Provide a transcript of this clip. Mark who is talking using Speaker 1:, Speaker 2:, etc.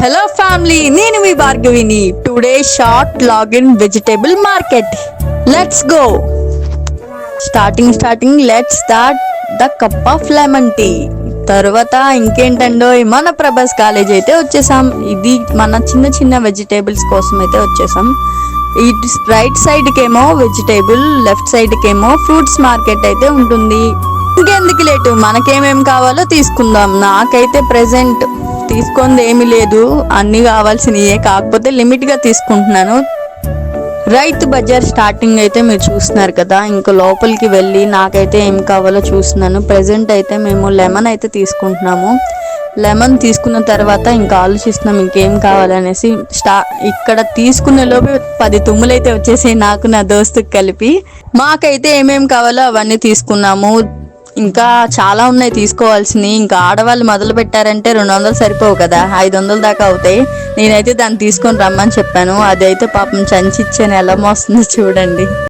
Speaker 1: Hello family నేను మీ భార్గవిని. Today short login vegetable market let's go starting starting let's start the cup of lemon tea తర్వాత ఇంకేంటండో మన Prabhas college అయితే వచ్చేసాం. ఇది మన చిన్న చిన్న వెజిటేబుల్స్ కోసం అయితే వచ్చేసాం. ఇటు రైట్ సైడ్కేమో వెజిటేబుల్ లెఫ్ట్ సైడ్కేమో ఫ్రూట్స్ మార్కెట్ అయితే ఉంటుంది. ఇంకెందుకు లేటు? మనకేమేం కావాలో తీసుకుందాం. నాకైతే ప్రెసెంట్ తీసుకుంది ఏమీ లేదు. అన్ని కావాల్సినయే. కాకపోతే లిమిట్గా తీసుకుంటున్నాను. రైతు బజార్ స్టార్టింగ్ అయితే మీరు చూస్తున్నారు కదా. ఇంకా లోపలికి వెళ్ళి నాకైతే ఏం కావాలో చూస్తున్నాను. ప్రెసెంట్ అయితే మేము లెమన్ అయితే తీసుకుంటున్నాము. లెమన్ తీసుకున్న తర్వాత ఇంకా ఆలోచిస్తున్నాం ఇంకేం కావాలనేసి. స్టా ఇక్కడ తీసుకునే లోపు పది తుమ్ములైతే వచ్చేసి నాకు నా దోస్తుకి కలిపి. మాకైతే ఏమేం కావాలో అవన్నీ తీసుకున్నాము. ఇంకా చాలా ఉన్నాయి తీసుకోవాల్సినవి. ఇంకా ఆడవాళ్ళు మొదలు పెట్టారంటే రెండు వందలు సరిపోవు కదా. ఐదు వందల దాకా అవుతాయి. నేనైతే దాన్ని తీసుకొని రమ్మని చెప్పాను. అదైతే పాపం చంచి ఇచ్చాను ఎలా మోస్తుందో చూడండి.